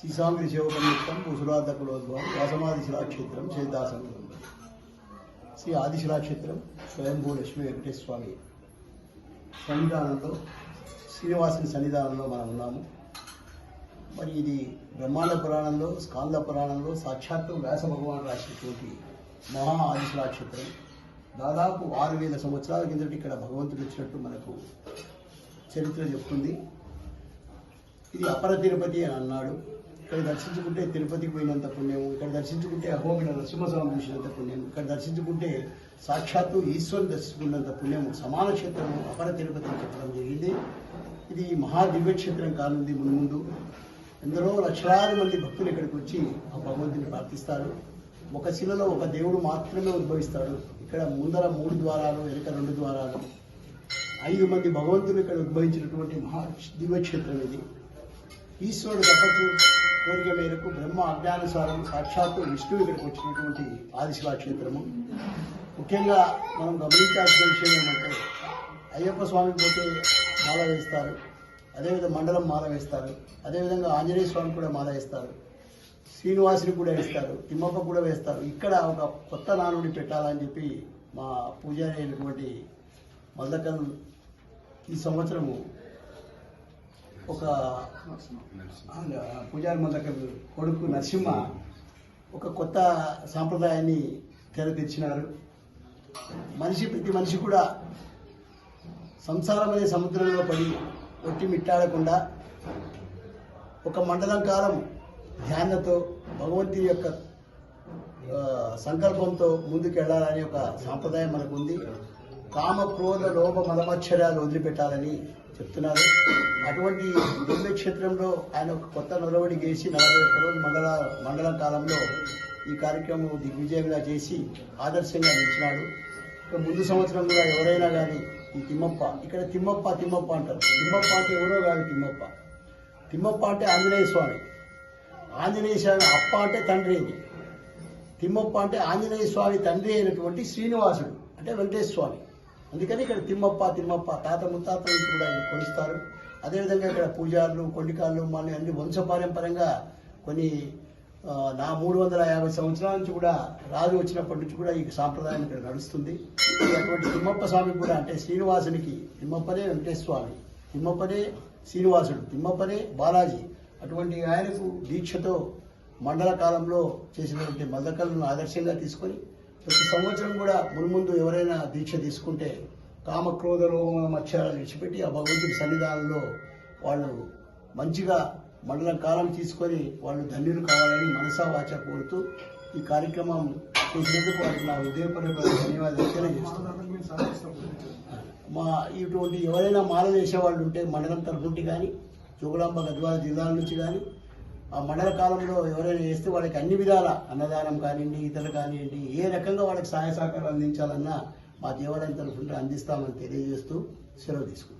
శ్రీసాంగ్రి శివకనియుక్తం కుసురాధ కులోద్భవం వాసమాది శిలాక్షేత్రం శ్రీ ఆదిశిలాక్షేత్రం స్వయంభూ లక్ష్మీ వెంకటేశ్వర స్వామి సన్నిధానంలో శ్రీనివాసుని సన్నిధానంలో మనం ఉన్నాము. మరి ఇది బ్రహ్మాండ పురాణంలో స్కాంద పురాణంలో సాక్షాత్తు వ్యాస భగవాన్ రాసినటువంటి మహా ఆదిశిలాక్షేత్రం. దాదాపు ఆరు వేల సంవత్సరాల కిందట ఇక్కడ భగవంతుడు వచ్చినట్టు మనకు చరిత్ర చెప్తుంది. ఇది అపర తిరుపతి అని అన్నాడు. ఇక్కడ దర్శించుకుంటే తిరుపతికి పోయినంత పుణ్యం ఇక్కడ దర్శించుకుంటే అహోబిల నరసింహస్వామి చూసినంత పుణ్యం ఇక్కడ దర్శించుకుంటే సాక్షాత్తు ఈశ్వరుని దర్శించుకున్నంత పుణ్యం సమాన క్షేత్రము అపర తిరుపతి అని చెప్పడం జరిగింది. ఇది మహా దివ్యక్షేత్రం కానుంది ముందు ముందు. ఎందరో లక్షలాది మంది భక్తులు ఇక్కడికి వచ్చి ఆ భగవంతుని ప్రార్థిస్తారు. ఒక శిలలో ఒక దేవుడు మాత్రమే ఉద్భవిస్తాడు. ఇక్కడ ముందర మూడు ద్వారాలు వెనుక రెండు ద్వారాలు. ఐదు మంది భగవంతులు ఇక్కడ ఉద్భవించినటువంటి మహా దివ్యక్షేత్రం ఇది. ఈశ్వరుడు తప్పచ్చు కోరిక మేరకు బ్రహ్మ అజ్ఞానుసారం సాక్షాత్తు విష్ణువు ఇక్కడికి వచ్చినటువంటి ఆదిశిలా క్షేత్రము ముఖ్యంగా మనం గమనించాల్సిన విషయం ఏమంటే అయ్యప్ప స్వామి పోతే మాల వేస్తారు అదేవిధంగా మండలం మాల వేస్తారు అదేవిధంగా ఆంజనేయ స్వామి కూడా మాల వేస్తారు శ్రీనివాసుని కూడా వేస్తారు తిమ్మప్ప కూడా వేస్తారు. ఇక్కడ ఒక కొత్త నానుడి పెట్టాలని చెప్పి మా పూజారి అయినటువంటి మల్లకల్ ఈ సంవత్సరము ఒక పూజారి మల్లకల్ కొడుకు నరసింహ ఒక కొత్త సాంప్రదాయాన్ని తెరతెచ్చినారు మనిషి ప్రతి మనిషి కూడా సంసారం అనే సముద్రంలో పడి ఒట్టి మిట్టాడకుండా ఒక మండలం కాలం ధ్యానంతో భగవంతుని యొక్క సంకల్పంతో ముందుకు వెళ్ళాలనే ఒక సాంప్రదాయం మనకు ఉంది కామ క్రోధ లోభ మలమచ్చర్యాలు వదిలిపెట్టాలని చెప్తున్నారు. అటువంటి దివ్యక్షేత్రంలో ఆయన ఒక కొత్త నొరవడి చేసి నలభై ఒక్క రోజు మండల మండలం కాలంలో ఈ కార్యక్రమం దిగ్విజయంగా చేసి ఆదర్శంగా నిలిచినాడు. ముందు సంవత్సరం కూడా ఎవరైనా కానీ ఈ తిమ్మప్ప ఇక్కడ తిమ్మప్ప తిమ్మప్ప అంటారు. తిమ్మప్ప అంటే ఎవరో కాదు తిమ్మప్ప. తిమ్మప్ప అంటే ఆంజనేయ స్వామి. ఆంజనేయ స్వామి అప్ప అంటే తండ్రి అని. తిమ్మప్ప అంటే ఆంజనేయ స్వామి తండ్రి అయినటువంటి శ్రీనివాసుడు అంటే వెంకటేశ్వర స్వామి. అందుకని ఇక్కడ తిమ్మప్ప తిమ్మప్ప తాత ముత్తాతలు కూడా కొలుస్తారు. అదేవిధంగా ఇక్కడ పూజారులు కొండికాళ్ళు మన అన్ని వంశపారంపరంగా కొన్ని నా మూడు వందల యాభై సంవత్సరాల నుంచి కూడా రాజు వచ్చినప్పటి నుంచి కూడా ఈ సాంప్రదాయం ఇక్కడ నడుస్తుంది. అటువంటి తిమ్మప్ప స్వామి కూడా అంటే శ్రీనివాసునికి తిమ్మప్పనే వెంకటేశ్వర స్వామి తిమ్మప్పనే శ్రీనివాసుడు తిమ్మప్పనే బాలాజీ అటువంటి ఆయనకు దీక్షతో మండల కాలంలో చేసినటువంటి మద్దకలను ఆదర్శంగా తీసుకొని ప్రతి సంవత్సరం కూడా మున్ముందు ఎవరైనా దీక్ష తీసుకుంటే కామక్రోధ రోమ మత్స్యాలను విడిచిపెట్టి ఆ భగవంతుడి సన్నిధానంలో వాళ్ళు మంచిగా మండలం కాలం తీసుకొని వాళ్ళు ధన్యులు కావాలని మనసా వాచ కోరుతూ ఈ కార్యక్రమం చూసినందుకు వారికి నా హృదయపూర్వక ధన్యవాదాలు తెలియజేస్తున్నాను. మా ఇటువంటి ఎవరైనా మాల వేసేవాళ్ళు ఉంటే మండలం తరఫు నుండి కానీ జోగులాంబ గద్వాల జిల్లాల నుంచి కానీ మండల కాలంలో ఎవరైనా చేస్తే వాళ్ళకి అన్ని విధాల అన్నదానం కానివ్వండి ఇతరులు కానివ్వండి ఏ రకంగా వాళ్ళకి సహాయ సహకారం అందించాలన్నా మా దేవాలయం తరఫున అందిస్తామని తెలియజేస్తూ సెలవు తీసుకుంటాం